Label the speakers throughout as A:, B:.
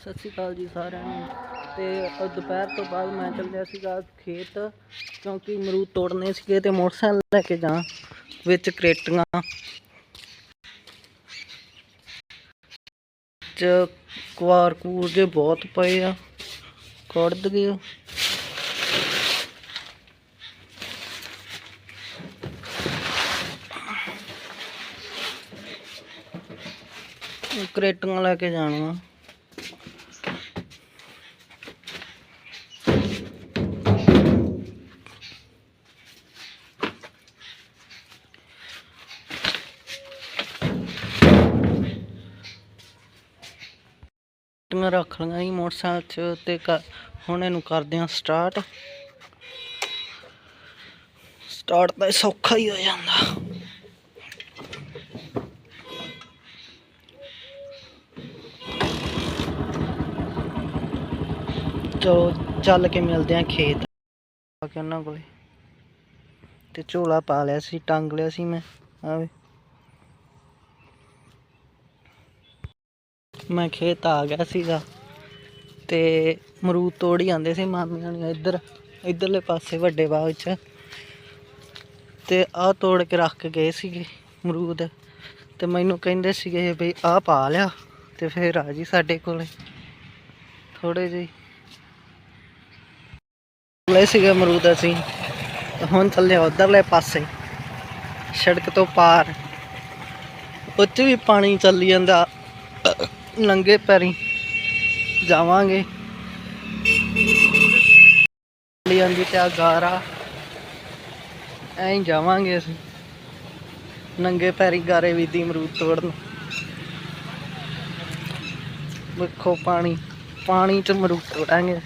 A: ਸਤਿ ਸ਼੍ਰੀ ਅਕਾਲ ਜੀ ਸਾਰਿਆਂ ਨੂੰ। ਤੇ ਦੁਪਹਿਰ ਤੋਂ ਬਾਅਦ ਮੈਂ ਚੱਲਿਆ ਸੀਗਾ ਖੇਤ, ਕਿਉਂਕਿ ਅਮਰੂਦ ਤੋੜਨੇ ਸੀਗੇ ਤੇ ਮੋਟਰਸਾਈਕਲ ਲੈ ਕੇ ਜਾ ਵਿੱਚ ਕਰੇਟੀਆਂ। ਚ ਕੁਆਰ ਕੂਰ ਜੇ ਬਹੁਤ ਪਏ ਆ, ਕੱਢ ਗਏ ਕਰੇਟੀਆਂ ਲੈ ਕੇ ਜਾਣੀਆਂ। ਟੀਆਂ ਰੱਖ ਲਈਆਂ ਜੀ ਮੋਟਰਸਾਈਕਲ 'ਚ ਤੇ ਹੁਣ ਇਹਨੂੰ ਕਰਦੇ ਹਾਂ ਸਟਾਰਟ ਸਟਾਰਟ ਤਾਂ ਸੌਖਾ ਹੀ ਹੋ ਜਾਂਦਾ। ਚਲੋ ਚੱਲ ਕੇ ਮਿਲਦੇ ਆ ਖੇਤ। ਆ ਕੇ ਉਹਨਾਂ ਕੋਲੇ। ਤੇ ਝੋਲਾ ਪਾ ਲਿਆ ਸੀ, ਟੰਗ ਲਿਆ ਸੀ ਮੈਂ ਆਵੇ ਮੈਂ ਖੇਤ ਆ ਗਿਆ ਸੀਗਾ ਤੇ ਮਰੂਦ ਤੋੜ ਹੀ ਆਂਦੇ ਸੀ ਮਾਮੀਆਂ ਨੇ ਇੱਧਰ, ਇੱਧਰਲੇ ਪਾਸੇ ਵੱਡੇ ਬਾਗ 'ਚ। ਤੇ ਆਹ ਤੋੜ ਕੇ ਰੱਖ ਕੇ ਗਏ ਸੀਗੇ ਮਰੂਦ ਤੇ ਮੈਨੂੰ ਕਹਿੰਦੇ ਸੀਗੇ ਵੀ ਆਹ ਪਾ ਲਿਆ ਤੇ ਫਿਰ ਆ ਜੀ ਸਾਡੇ ਕੋਲੇ। ਥੋੜੇ ਜਿਹੇ ਲੈ ਸੀਗੇ ਅਮਰੂਦ ਅਸੀਂ। ਹੁਣ ਚੱਲੇ ਉਧਰਲੇ ਪਾਸੇ, ਸੜਕ ਤੋਂ ਪਾਰ। ਉੱਚ ਵੀ ਪਾਣੀ ਚੱਲੀ ਜਾਂਦਾ। ਨੰਗੇ ਪੈਰੀ ਜਾਵਾਂਗੇ। ਚੱਲੀ ਜਾਂਦੀ ਤੇ ਆ ਗਾਰਾ। ਐਂ ਜਾਵਾਂਗੇ ਅਸੀਂ। ਨੰਗੇ ਪੈਰੀ ਗਾਰੇ ਵੀ ਦੀ ਅਮਰੂਦ ਤੋੜਨ। ਵੇਖੋ ਪਾਣੀ ਪਾਣੀ ਚ ਅਮਰੂਦ ਤੋੜਾਂਗੇ।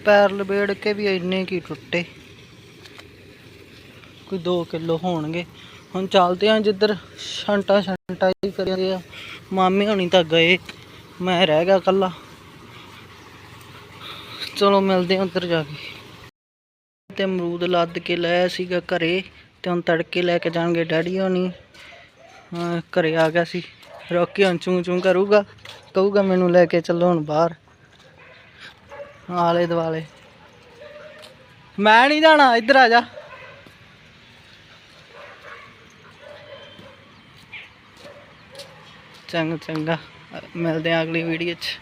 A: ਪੈਰ ਲਬੇੜ ਕੇ ਵੀ ਇੰਨੇ ਕੀ ਟੁੱਟੇ? ਕੋਈ 2 ਕਿਲੋ ਹੋਣਗੇ। ਹੁਣ ਚੱਲਦੇ ਆਂ ਜਿੱਧਰ ਛੰਟਾ ਛੰਟਾ ਹੀ ਕਰਿਆ। ਮਾਮੀ ਹੋਣੀ ਤਾਂ ਗਏ। ਮੈਂ ਰਹਿ ਗਿਆ ਕੱਲਾ ਚਲੋ ਮਿਲਦੇ ਹਾਂ ਉੱਧਰ ਜਾ ਕੇ। ਤੇ ਅਮਰੂਦ ਲੱਦ ਕੇ ਲੈ ਸੀਗਾ ਘਰੇ ਤੇ ਹੁਣ ਤੜਕੇ ਲੈ ਕੇ ਜਾਣਗੇ ਡੈਡੀ ਹੋਣੀ। ਹਾਂ, ਘਰੇ ਆ ਗਿਆ ਸੀ। ਰੋਕੀ ਹੁਣ ਚੂੰ ਚੂੰ ਕਰੂਗਾ ਕਹੂਗਾ ਮੈਨੂੰ ਲੈ ਕੇ ਚੱਲੋ ਹੁਣ ਬਾਹਰ। ਆਲੇ ਦੁਆਲੇ। ਮੈਂ ਨਹੀਂ ਜਾਣਾ ਇੱਧਰ ਆ ਜਾ। ਚੰਗਾ ਚੰਗਾ। ਮਿਲਦੇ ਆ ਅਗਲੀ ਵੀਡੀਓ 'ਚ।